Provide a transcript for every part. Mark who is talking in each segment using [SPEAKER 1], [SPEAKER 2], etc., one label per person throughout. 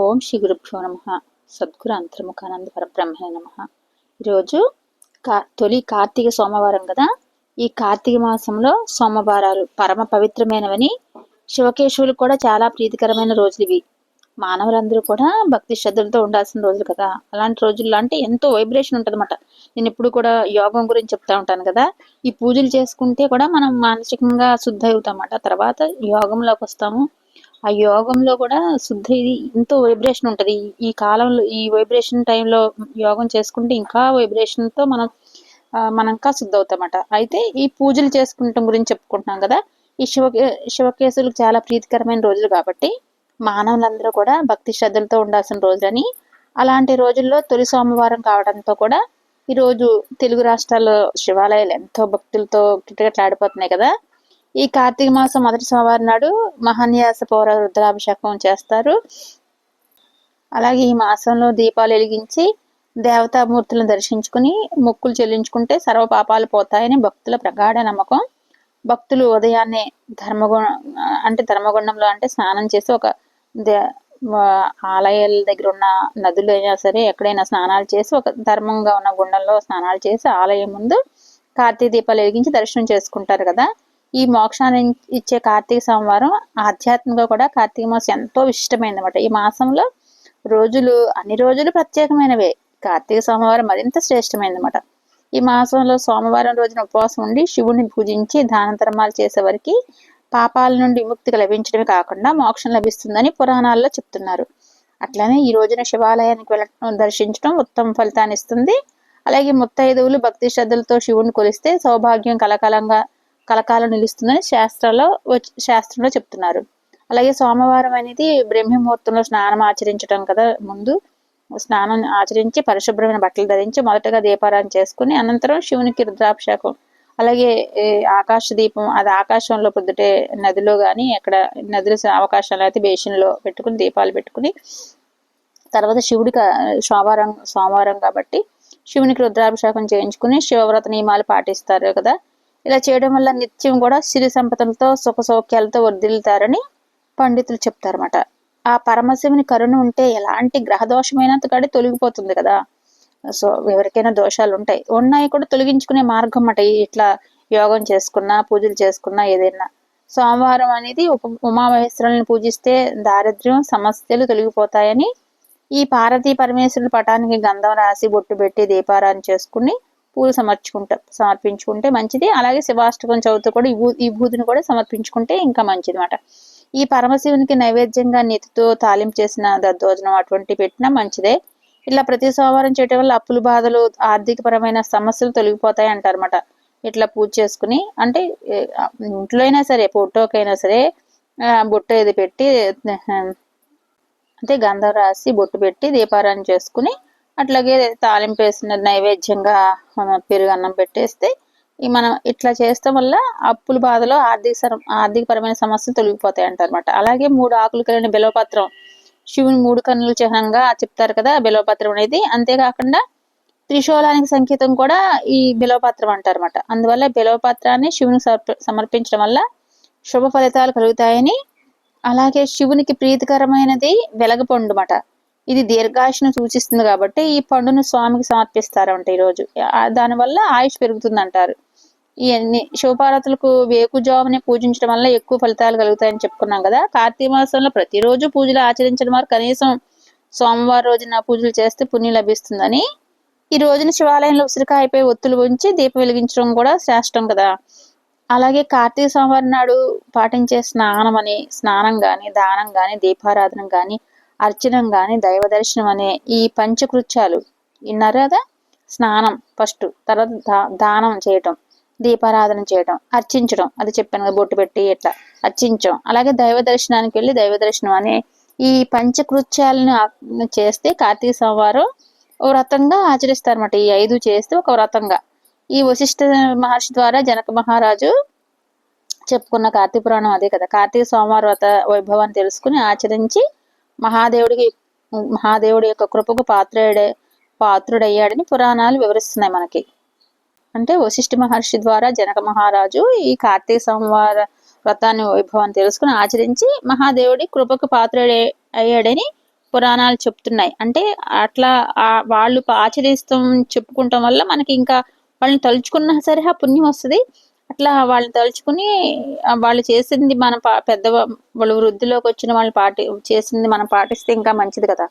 [SPEAKER 1] ఓం శ్రీ గురుభ్యో నమ. సద్గురు అంతర్ముఖానంద పరబ్రహ్మే నమ. ఈరోజు కా తొలి కార్తీక సోమవారం కదా? ఈ కార్తీక మాసంలో సోమవారాలు పరమ పవిత్రమైనవని శివకేశవులు కూడా చాలా ప్రీతికరమైన రోజులు ఇవి. మానవులందరూ కూడా భక్తి శ్రద్ధలతో ఉండాల్సిన రోజులు కదా? అలాంటి రోజుల్లో అంటే ఎంతో వైబ్రేషన్ ఉంటుందన్నమాట. నేను ఇప్పుడు కూడా యోగం గురించి చెప్తా ఉంటాను కదా? ఈ పూజలు చేసుకుంటే కూడా మనం మానసికంగా శుద్ధ అవుతాం అన్నమాట తర్వాత యోగంలోకి వస్తాము. ఆ యోగంలో కూడా శుద్ధ ఇది ఎంతో వైబ్రేషన్ ఉంటుంది. ఈ కాలంలో ఈ వైబ్రేషన్ టైంలో యోగం చేసుకుంటే ఇంకా వైబ్రేషన్తో మనం మనం ఇంకా శుద్ధ అవుతామట అయితే ఈ పూజలు చేసుకుంటాం గురించి చెప్పుకుంటున్నాం కదా. ఈ శివ శివకేశులకు చాలా ప్రీతికరమైన రోజులు కాబట్టి మానవులందరూ కూడా భక్తి శ్రద్ధలతో ఉండాల్సిన రోజులని అలాంటి రోజుల్లో తొలి సోమవారం కావడంతో కూడా ఈరోజు తెలుగు రాష్ట్రాల్లో శివాలయాలు ఎంతో భక్తులతో కిటకిటలాడిపోతున్నాయి కదా. ఈ కార్తీక మాసం మొదటి సోమవారం నాడు మహాన్యాస పౌర రుద్రాభిషేకం చేస్తారు. అలాగే ఈ మాసంలో దీపాలు వెలిగించి దేవతామూర్తులను దర్శించుకుని మొక్కులు చెల్లించుకుంటే సర్వ పాపాలు పోతాయని భక్తుల ప్రగాఢ నమ్మకం. భక్తులు ఉదయాన్నే ధర్మగుణం అంటే ధర్మగుండంలో అంటే స్నానం చేసి ఒక ఆలయాల దగ్గర ఉన్న నదులు అయినా సరే ఎక్కడైనా స్నానాలు చేసి ఒక ధర్మంగా ఉన్న గుండంలో స్నానాలు చేసి ఆలయం ముందు కార్తీక దీపాలు వెలిగించి దర్శనం చేసుకుంటారు కదా. ఈ మోక్షాన్ని ఇచ్చే కార్తీక సోమవారం ఆధ్యాత్మికంగా కూడా కార్తీక మాసం ఎంతో ఇష్టమైంది అనమాట ఈ మాసంలో రోజులు అన్ని రోజులు ప్రత్యేకమైనవే. కార్తీక సోమవారం మరింత శ్రేష్టమైనమాట అనమాట ఈ మాసంలో సోమవారం రోజున ఉపవాసం ఉండి శివుని పూజించి దాన ధర్మాలు చేసేవారికి పాపాల నుండి విముక్తి లభించడమే కాకుండా మోక్షం లభిస్తుందని పురాణాల్లో చెప్తున్నారు. అట్లానే ఈ రోజున శివాలయానికి వెళ్ళడం దర్శించడం ఉత్తమ ఫలితాన్ని ఇస్తుంది. అలాగే ముత్తైదువులు భక్తి శ్రద్ధలతో శివుని కొలిస్తే సౌభాగ్యం కలకాలంగా కలకాలం నిలుస్తుందని శాస్త్రాల్లో శాస్త్రంలో చెప్తున్నారు. అలాగే సోమవారం అనేది బ్రహ్మముహూర్తంలో స్నానం ఆచరించడం కదా ముందు. స్నానం ఆచరించి పరిశుభ్రమైన బట్టలు ధరించి మొదటగా దీపారాధన చేసుకుని అనంతరం శివునికి రుద్రాభిషేకం. అలాగే ఆకాశ దీపం అది ఆకాశంలో పొద్దుటే నదిలో కానీ ఎక్కడ నదుల అవకాశాలు అయితే బేసిన్లో పెట్టుకుని దీపాలు పెట్టుకుని తర్వాత శివుడికి సోమవారం సోమవారం కాబట్టి శివునికి రుద్రాభిషేకం చేయించుకుని శివవ్రత నియమాలు పాటిస్తారు కదా. ఇలా చేయడం వల్ల నిత్యం కూడా సిరి సంపదలతో సుఖ సౌఖ్యాలతో వర్ధిల్లుతారని పండితులు చెప్తారన్నమాట. ఆ పరమశివుని కరుణ ఉంటే ఎలాంటి గ్రహ దోషమైనంత కాడి తొలగిపోతుంది కదా. సో ఎవరికైనా దోషాలు ఉంటాయి ఉన్నాయి కూడా తొలగించుకునే మార్గం అన్నమాట ఇట్లా యోగం చేసుకున్నా పూజలు చేసుకున్నా ఏదైనా. సోమవారం అనేది ఉప ఉమామహేశ్వరులను పూజిస్తే దారిద్ర్యం సమస్యలు తొలగిపోతాయని ఈ పార్వతీ పరమేశ్వరుల పటానికి గంధం రాసి బొట్టు పెట్టి దీపారాధన చేసుకుని పూలు సమర్చుకుంటా సమర్పించుకుంటే మంచిది. అలాగే శివాష్టకం చదువుతూ కూడా ఈ భూతిని కూడా సమర్పించుకుంటే ఇంకా మంచిది అనమాట ఈ పరమశివునికి నైవేద్యంగా నితితో తాలింపు చేసిన దద్దోజనం అటువంటి పెట్టినా మంచిదే. ఇట్లా ప్రతి సోమవారం చేయటం వల్ల అప్పులు బాధలు ఆర్థిక పరమైన సమస్యలు తొలగిపోతాయి అంటారన్నమాట. ఇట్లా పూజ చేసుకుని అంటే ఇంట్లో అయినా సరే పొట్టోకైనా సరే బొట్టు ఇది పెట్టి అంటే గంధం రాసి బొట్టు పెట్టి దీపారాయణ చేసుకుని అట్లాగే తాలింపు వేసిన నైవేద్యంగా పెరుగు అన్నం పెట్టేస్తే మనం ఇట్లా చేస్తాం వల్ల అప్పుల బాధలో ఆర్థిక ఆర్థికపరమైన సమస్యలు తొలగిపోతాయి అంటారన్నమాట అలాగే మూడు ఆకులు కలిగిన బిలవపత్రం శివుని మూడు కన్నుల చిహ్నంగా చెప్తారు కదా బిలవపత్రం అనేది. అంతేకాకుండా త్రిశూలానికి సంకేతం కూడా ఈ బిలవపత్రం అంటారన్నమాట. అందువల్ల బిలవపత్రాన్ని శివునికి సమర్పించడం వల్ల శుభ ఫలితాలు కలుగుతాయని అలాగే శివునికి ప్రీతికరమైనది వెలగపండు అన్నమాట ఇది దీర్ఘాయుషను సూచిస్తుంది కాబట్టి ఈ పండును స్వామికి సమర్పిస్తారంట ఈరోజు. దానివల్ల ఆయుష్ పెరుగుతుంది అంటారు ఇవన్నీ శివపార్వతులకు వేకుజాముని పూజించడం వల్ల ఎక్కువ ఫలితాలు కలుగుతాయని చెప్పుకున్నాం కదా. కార్తీక మాసంలో ప్రతిరోజు పూజలు ఆచరించడం వారు కనీసం సోమవారం రోజున పూజలు చేస్తే పుణ్యం లభిస్తుందని ఈ రోజున శివాలయంలో ఉసిరికాయపై ఒత్తులు ఉంచి దీపం వెలిగించడం కూడా శ్రేష్టం కదా. అలాగే కార్తీక సోమవారం నాడు పాటించే స్నానం అని స్నానం కానీ దానం కానీ దీపారాధన కానీ అర్చనం గాని దైవ దర్శనం అనే ఈ పంచకృత్యాలు విన్నారు కదా స్నానం ఫస్ట్ తర్వాత దానం చేయటం దీపారాధన చేయటం అర్చించడం అది చెప్పాను కదా బొట్టు పెట్టి ఇట్లా అర్చించడం అలాగే దైవ దర్శనానికి వెళ్ళి దైవ దర్శనం అనే ఈ పంచకృత్యాలను చేస్తే కార్తీక సోమవారం వ్రతంగా ఆచరిస్తారన్నమాట. ఈ ఐదు చేస్తే ఒక వ్రతంగా. ఈ వశిష్ఠ మహర్షి ద్వారా జనక మహారాజు చెప్పుకున్న కార్తీక పురాణం అదే కదా. కార్తీక సోమవారం వ్రత వైభవాన్ని తెలుసుకుని ఆచరించి మహాదేవుడికి మహాదేవుడి యొక్క కృపకు పాత్రుడే పాత్రుడయ్యాడని పురాణాలు వివరిస్తున్నాయి మనకి. అంటే వశిష్ఠ మహర్షి ద్వారా జనక మహారాజు ఈ కార్తీక సోమవార వ్రతాన్ని వైభవాన్ని తెలుసుకుని ఆచరించి మహాదేవుడి కృపకు పాత్రుడే అయ్యాడని పురాణాలు చెప్తున్నాయి. అంటే అట్లా ఆ- వాళ్ళు ఆచరిస్తాం చెప్పుకుంటాం వల్ల మనకి ఇంకా వాళ్ళని తలుచుకున్నా సరే ఆ పుణ్యం వస్తుంది. అట్లా వాళ్ళు తలుచుకుని వాళ్ళు చేసింది మన పా- పెద్ద వాళ్ళు వృద్ధిలోకి వచ్చిన వాళ్ళు పాటి చేసింది మనం పాటిస్తే ఇంకా మంచిది కదా.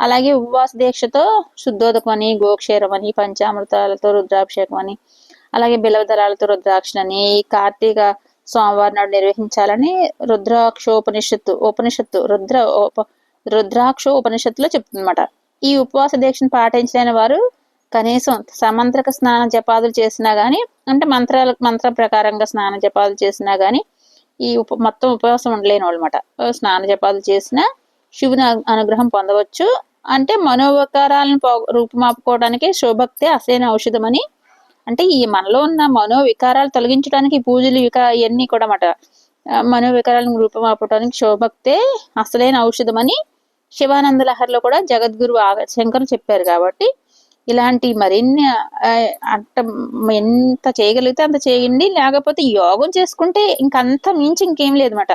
[SPEAKER 1] అలాగే ఉపవాస దీక్షతో శుద్ధోదకం అని గోక్షేరం అని పంచామృతాలతో రుద్రాభిషేకం అని అలాగే బిలవదళాలతో రుద్రాక్షని ఈ కార్తీక సోమవారం నాడు నిర్వహించాలని రుద్రాక్షోపనిషత్తు ఉపనిషత్తు రుద్ర ఉప రుద్రాక్ష ఉపనిషత్తులో చెప్తుందన్నమాట. ఈ ఉపవాస దీక్షను పాటించలేని వారు కనీసం సమంత్రక స్నాన జపాదులు చేసినా గానీ అంటే మంత్రాల మంత్ర ప్రకారంగా స్నాన జపాదులు చేసినా గానీ ఈ ఉప మొత్తం ఉపవాసం ఉండలేని వాళ్ళమాట. అనమాట స్నాన జపాదులు చేసినా శివుని అనుగ్రహం పొందవచ్చు. అంటే మనోవికారాలను పో రూపుమాపుకోవడానికి శివభక్తి అసలైన ఔషధమని. అంటే ఈ మనలో ఉన్న మనో వికారాలు తొలగించడానికి పూజలు ఇక ఇవన్నీ కూడా అన్నమాట మనో వికారాలను రూపుమాపడానికి శివభక్తే అసలైన ఔషధమని శివానంద లహరిలో కూడా జగద్గురు ఆగ శంకర్ చెప్పారు కాబట్టి ఇలాంటి మరిన్ని అట్ట అంట ఎంత చేయగలిగితే అంత చేయండి. లేకపోతే యోగం చేసుకుంటే ఇంకంత మించి ఇంకేం లేదన్నమాట.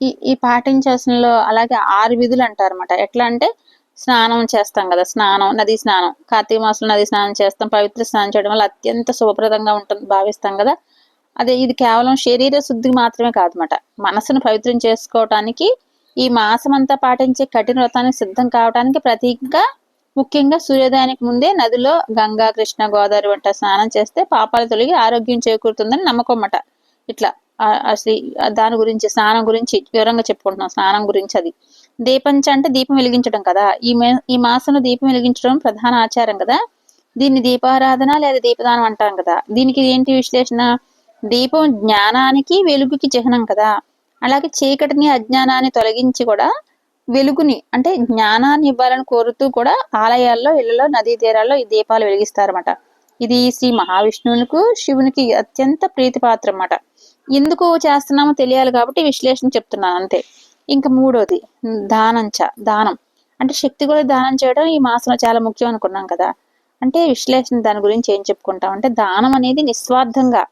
[SPEAKER 1] ఈ ఈ పాటించాల్సినలో అలాగే ఆరు విధులు అంటారన్నమాట. ఎట్లా అంటే స్నానం చేస్తాం కదా స్నానం నది స్నానం. కార్తీక మాసంలో నది స్నానం చేస్తాం. పవిత్ర స్నానం చేయడం వల్ల అత్యంత శుభప్రదంగా ఉంటుంది భావిస్తాం కదా. అదే ఇది కేవలం శరీర శుద్ధికి మాత్రమే కాదన్నమాట. మనసును పవిత్రం చేసుకోవటానికి ఈ మాసం అంతా పాటించే కఠిన వ్రతానికి సిద్ధం కావడానికి ప్రతీకగా ముఖ్యంగా సూర్యోదయానికి ముందే నదిలో గంగా కృష్ణ గోదావరి వంట స్నానం చేస్తే పాపాలు తొలగి ఆరోగ్యం చేకూరుతుందని నమ్మకం అన్నమాట. ఇట్లా అసలు దాని గురించి స్నానం గురించి వివరంగా చెప్పుకుంటున్నాం స్నానం గురించి అది. దీపంచ అంటే దీపం వెలిగించడం కదా. ఈ మే ఈ మాసంలో దీపం వెలిగించడం ప్రధాన ఆచారం కదా. దీన్ని దీపారాధన లేదా దీపదానం అంటాం కదా. దీనికి ఏంటి విశ్లేషణ? దీపం జ్ఞానానికి వెలుగుకి చిహ్నం కదా. అలాగే చీకటిని అజ్ఞానాన్ని తొలగించి కూడా వెలుగుని అంటే జ్ఞానాన్ని ఇవ్వాలని కోరుతూ కూడా ఆలయాల్లో ఇళ్ళలో నదీ తీరాల్లో ఈ దీపాలు వెలిగిస్తారన్నమాట. ఇది శ్రీ మహావిష్ణువునికి శివునికి అత్యంత ప్రీతిపాత్రం అన్నమాట ఎందుకు చేస్తున్నామో తెలియాలి కాబట్టి విశ్లేషణ చెప్తున్నాను అంతే. ఇంకా మూడోది దానంచ దానం. అంటే శక్తి కూడా దానం చేయడం ఈ మాసంలో చాలా ముఖ్యం అనుకున్నాం కదా. అంటే విశ్లేషణ దాని గురించి ఏం చెప్పుకుంటాం? అంటే దానం అనేది నిస్వార్థంగా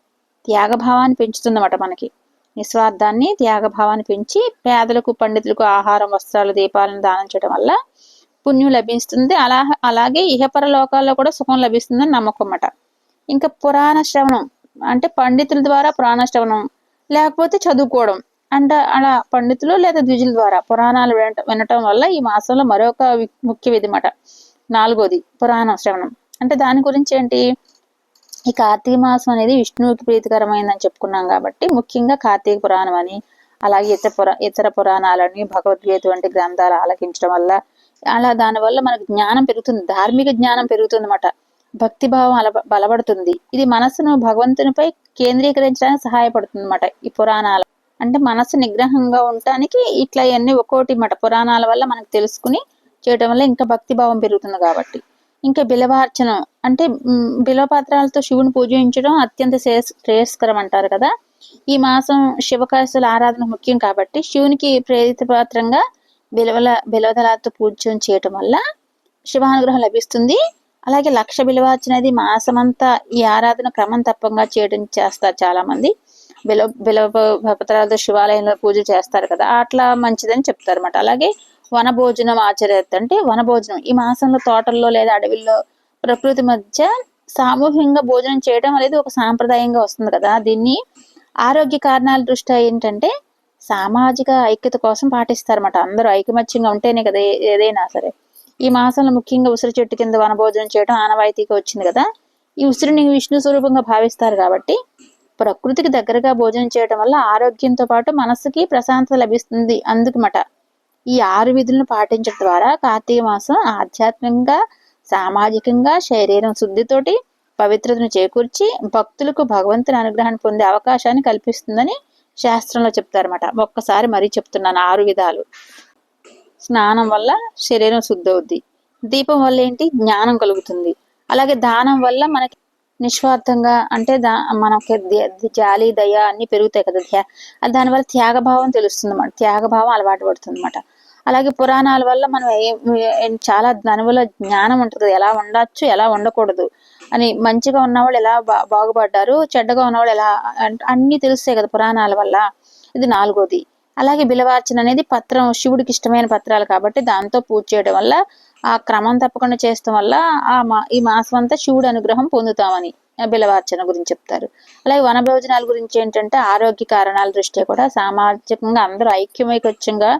[SPEAKER 1] త్యాగభావాన్ని పెంచుతుందన్నమాట మనకి. నిస్వార్థాన్ని త్యాగభావాన్ని పెంచి పేదలకు పండితులకు ఆహారం వస్త్రాలు దీపాలను దానం చేయడం వల్ల పుణ్యం లభిస్తుంది. అలా అలాగే ఇహపర లోకాల్లో కూడా సుఖం లభిస్తుందని నమ్మకం అన్నమాట. ఇంకా పురాణ శ్రవణం అంటే పండితుల ద్వారా పురాణ శ్రవణం లేకపోతే చదువుకోవడం అంటే అలా పండితులు లేదా ద్విజుల ద్వారా పురాణాలు వినట- వినటం వల్ల ఈ మాసంలో మరొక వి- ముఖ్య విధి మాట నాలుగోది పురాణ శ్రవణం. అంటే దాని గురించి ఏంటి? ఈ కార్తీక మాసం అనేది విష్ణువుకి ప్రీతికరమైందని చెప్పుకున్నాం కాబట్టి ముఖ్యంగా కార్తీక పురాణం అని అలాగే ఇతర పురా ఇతర పురాణాలని భగవద్గీత వంటి గ్రంథాలు ఆలకించడం వల్ల అలా దానివల్ల మనకు జ్ఞానం పెరుగుతుంది ధార్మిక జ్ఞానం పెరుగుతుంది అన్నమాట భక్తి భావం అల బలపడుతుంది. ఇది మనసును భగవంతునిపై కేంద్రీకరించడానికి సహాయపడుతుంది అన్నమాట ఈ పురాణాలు. అంటే మనసు నిగ్రహంగా ఉండటానికి ఇట్లా ఇవన్నీ ఒక్కోటి మాట పురాణాల వల్ల మనకు తెలుసుకుని చేయడం వల్ల ఇంకా భక్తి భావం పెరుగుతుంది కాబట్టి. ఇంకా బిలవార్చనం అంటే బిలవపాత్రాలతో శివుని పూజించడం అత్యంత శ్రేయస్ శ్రేయస్కరం అంటారు కదా. ఈ మాసం శివకాశుల ఆరాధన ముఖ్యం కాబట్టి శివునికి ప్రేరితపాత్రంగా బిలవల బిలవదలాలతో పూజ చేయటం వల్ల శివానుగ్రహం లభిస్తుంది. అలాగే లక్ష బిలవార్చనది మాసమంతా ఈ ఆరాధన క్రమం తప్పంగా చేయడం చేస్తారు చాలా మంది బిలవ బిలవ పత్రాలతో శివాలయంలో పూజ చేస్తారు కదా. అట్లా మంచిదని చెప్తారు అనమాట అలాగే వన భోజనం ఆచరణ అంటే వన భోజనం ఈ మాసంలో తోటల్లో లేదా అడవిల్లో ప్రకృతి మధ్య సామూహికంగా భోజనం చేయడం అనేది ఒక సాంప్రదాయంగా వస్తుంది కదా. దీన్ని ఆరోగ్య కారణాల దృష్ట్యా ఏంటంటే సామాజిక ఐక్యత కోసం పాటిస్తారన్నమాట. అందరూ ఐకమత్యంగా ఉంటేనే కదా ఏదైనా సరే. ఈ మాసంలో ముఖ్యంగా ఉసిరి చెట్టు కింద వనభోజనం చేయడం ఆనవాయితీగా వచ్చింది కదా. ఈ ఉసిరిని విష్ణు స్వరూపంగా భావిస్తారు కాబట్టి ప్రకృతికి దగ్గరగా భోజనం చేయడం వల్ల ఆరోగ్యంతో పాటు మనసుకి ప్రశాంతత లభిస్తుంది అందుకమాట ఈ ఆరు విధులను పాటించడం ద్వారా కార్తీక మాసం ఆధ్యాత్మికంగా సామాజికంగా శరీరం శుద్ధితోటి పవిత్రతను చేకూర్చి భక్తులకు భగవంతుని అనుగ్రహాన్ని పొందే అవకాశాన్ని కల్పిస్తుందని శాస్త్రంలో చెప్తారన్నమాట. ఒక్కసారి మరీ చెప్తున్నాను ఆరు విధాలు. స్నానం వల్ల శరీరం శుద్ధవుద్ది. దీపం వల్ల ఏంటి? జ్ఞానం కలుగుతుంది. అలాగే దానం వల్ల మనకి నిస్వార్థంగా అంటే దా మనకి జాలి దయ అన్ని పెరుగుతాయి కదా త్యా దానివల్ల త్యాగభావం తెలుస్తుంది అన్నమాట త్యాగభావం అలవాటు పడుతుంది అనమాట అలాగే పురాణాల వల్ల మనం చాలా ధనువుల జ్ఞానం ఉంటుంది. ఎలా ఉండొచ్చు ఎలా ఉండకూడదు అని మంచిగా ఉన్నవాళ్ళు ఎలా బా- బాగుపడ్డారు చెడ్డగా ఉన్నవాళ్ళు ఎలా అన్- అన్ని తెలుస్తాయి కదా పురాణాల వల్ల. ఇది నాలుగోది. అలాగే బిలవార్చన అనేది పత్రం శివుడికి ఇష్టమైన పత్రాలు కాబట్టి దాంతో పూజ చేయడం వల్ల ఆ క్రమం తప్పకుండా చేస్తాం వల్ల ఆ మా ఈ మాసం అంతా శివుడు అనుగ్రహం పొందుతామని ఆ బిలవార్చన గురించి చెప్తారు. అలాగే వన భోజనాల గురించి ఏంటంటే ఆరోగ్య కారణాల దృష్ట్యా కూడా సామాజికంగా అందరూ ఐక్యమైకొచ్చంగా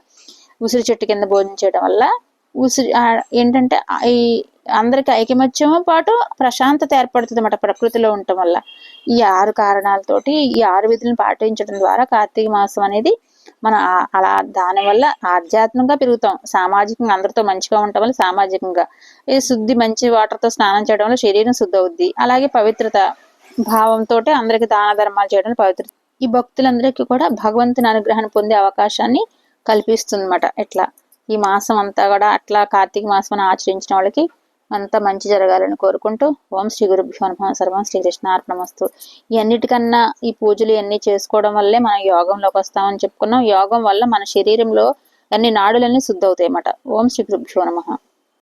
[SPEAKER 1] ఉసిరి చెట్టు కింద భోజనం చేయడం వల్ల ఉసిరి ఏంటంటే ఈ అందరికి ఐకమత్యం పాటు ప్రశాంతత ఏర్పడుతుంది అన్నమాట ప్రకృతిలో ఉండటం వల్ల. ఈ ఆరు కారణాలతోటి ఈ ఆరు విధులను పాటించడం ద్వారా కార్తీక మాసం అనేది మనం అలా దానివల్ల ఆధ్యాత్మికంగా పెరుగుతాం. సామాజికంగా అందరితో మంచిగా ఉండటం వల్ల సామాజికంగా. ఈ శుద్ధి మంచి వాటర్తో స్నానం చేయడం వల్ల శరీరం శుద్ధి అవుద్ది అలాగే పవిత్రత భావంతో అందరికి దాన ధర్మాలు చేయడం పవిత్ర పవిత్రత. ఈ భక్తులందరికీ కూడా భగవంతుని అనుగ్రహాన్ని పొందే అవకాశాన్ని కల్పిస్తుంది ఇట్లా ఈ మాసం అంతా కూడా అట్లా కార్తీక మాసం ఆచరించిన వాళ్ళకి అంతా మంచి జరగాలని కోరుకుంటూ ఓం శ్రీ గురుభ్యో నమ. సర్వం శ్రీకృష్ణ అర్పణమస్తు ఈ అన్నిటికన్నా ఈ పూజలు ఇవన్నీ చేసుకోవడం వల్లే మనం యోగంలోకి వస్తామని చెప్పుకున్నాం. యోగం వల్ల మన శరీరంలో అన్ని నాడులన్నీ శుద్ధి అవుతాయి అన్నమాట ఓం శ్రీ గురుభ్యో నమ.